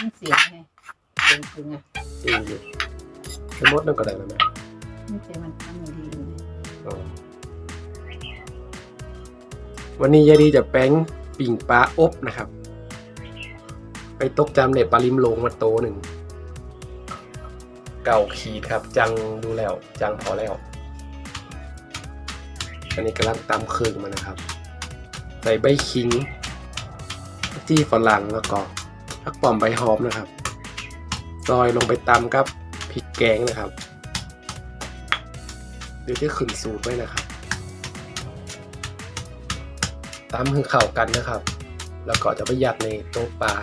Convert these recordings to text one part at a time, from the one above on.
มันเสียงไงเสียงจริงอะจริงอยู่ทั้งหมดนั่นก็ได้แล้วนะไม่ใช่มันทำไม่ดีเลยอ๋อวันนี้ยายดีจะแป้งปิ่งปลาอบนะครับ ไปตกจำเน็ตปลาลิมโลงมาโตหนึ่ง เก่าขีดครับ จังดูแล้ว จังพอแล้ว อันนี้กำลังตำเครื่องมานะครับ ใส่ใบขิง จี้ฝรั่งแล้วก็ ผักป่อมใบหอมนะครับ ซอยลงไปตำกับพริกแกงนะครับ เดี๋ยวจะขึ้นสูตรไว้นะครับตามคือเข่ากันนะครับ แล้วก็จะไปยัดในโต๊ะปลา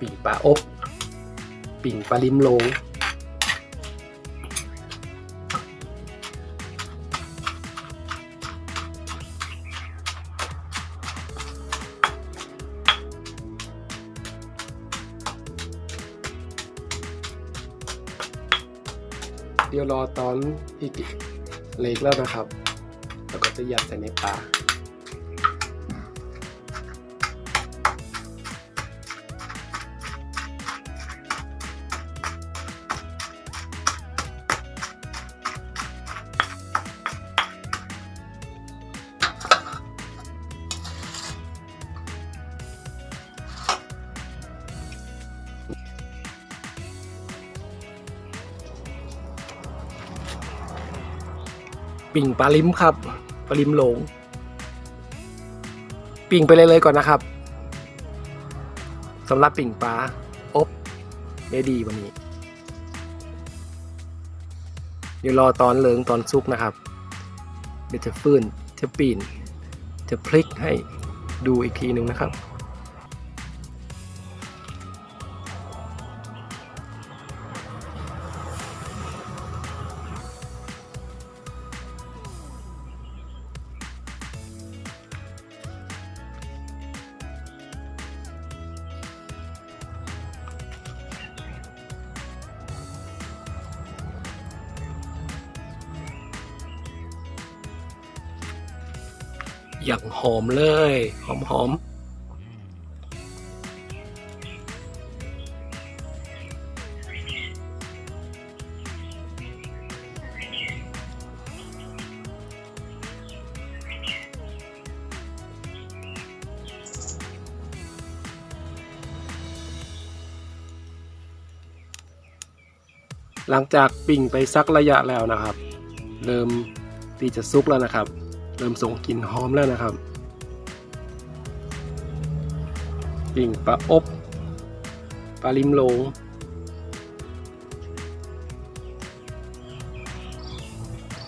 ปิ่งปลาอบ ปิ่งปลาลิมโลง เดี๋ยวรอตอนที่เล็กแล้วนะครับ แล้วก็จะยัดใส่ในปลา ปิ่งปลาลิ้มครับปลาลิ้มหลง ปิ่งไปเลยเลยก่อนนะครับสำหรับปิ่งปลาอบได้ดีวันนี้ เดี๋ยวรอตอนเหลืองตอนซุกนะครับ เดี๋ยวจะฟื้นจะปีนจะพลิกให้ดูอีกทีหนึ่งนะครับ อย่างหอมเลย หอมหอมหลังจากปิ้งไปสักระยะแล้วนะครับ เริ่มที่จะซุกแล้วนะครับ เริ่มส่งกลิ่นหอมแล้วนะครับปิ่งปลาอบปลาลิมโลง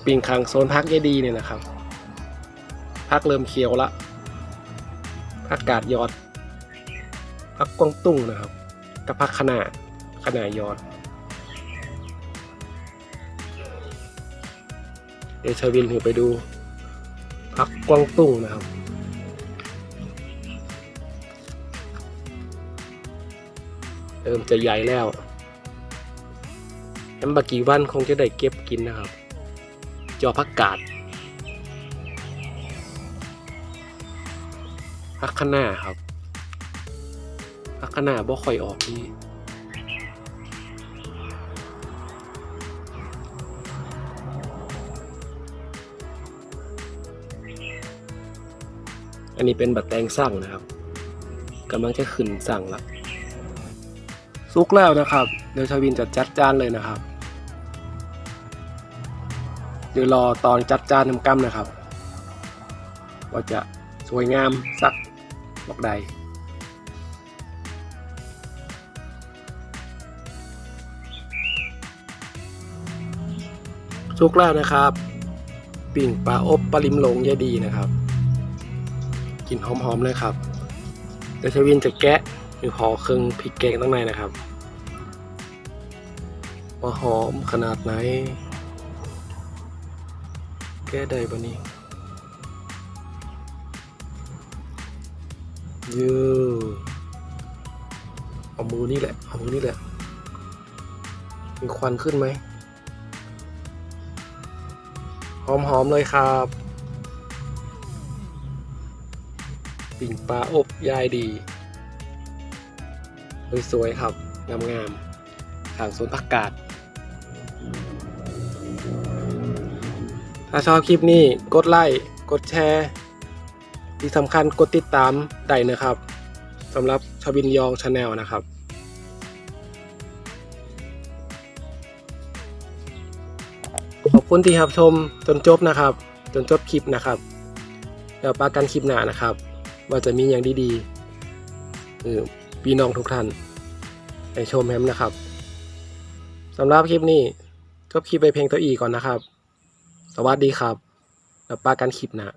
ปิ่งขังโซนพักยายดีเนี่ยนะครับพักเริ่มเขียวละพักกาดยอดพักกวางตุ้งนะครับกับพักขนาขนายอดเดี๋ยวชวินถือไปดู พักกวางตุ้งนะครับ เริ่มจะใหญ่แล้วแฮมบากี่วันคงจะได้เก็บกินนะครับ จอพักกาดพักขนาครับพักขนาบ่ค่อยออกดี อันนี้เป็นบัตแตงสั่งนะครับกำลังจะขึ้นสั่งละซุกแล้วนะครับ เดี๋ยวชาวินจะจัดจานเลยนะครับ เดี๋ยวรอตอนจัดจานนำกั้มนะครับ ว่าจะสวยงามสักบอกใดสุกแล้วนะครับ ปิ่งปลาอบปลาลิมหลงยายดีนะครับ กลิ่นหอมๆเลยครับเดี๋ยวชวินจะแกะหรือห่อเครื่องพริกแกงตั้งในนะครับว่าหอมขนาดไหน แก้ได้ปะนี่ยูเอามือนี่แหละเอามือนี่แหละ มีควันขึ้นไหมหอมๆเลยครับ ปิ่งปลาอบยายดี สวยๆครับ งามๆทางสวนผักกาด ถ้าชอบคลิปนี้กดไลค์กดแชร์ ที่สำคัญกดติดตามได้นะครับสำหรับชวินยองชาแนลนะครับขอบคุณที่รับชมจนจบนะครับ จนจบคลิปนะครับ เดี๋ยวปากันคลิปหน้านะครับ ว่าจะมีอย่างดีๆเออพี่น้องทุกท่านไปชมแฮมนะครับสำหรับคลิปนี้จบคลิปไปเพลงตัวอีก่อนนะครับ สวัสดีครับ แล้วปากันคลิปหน้า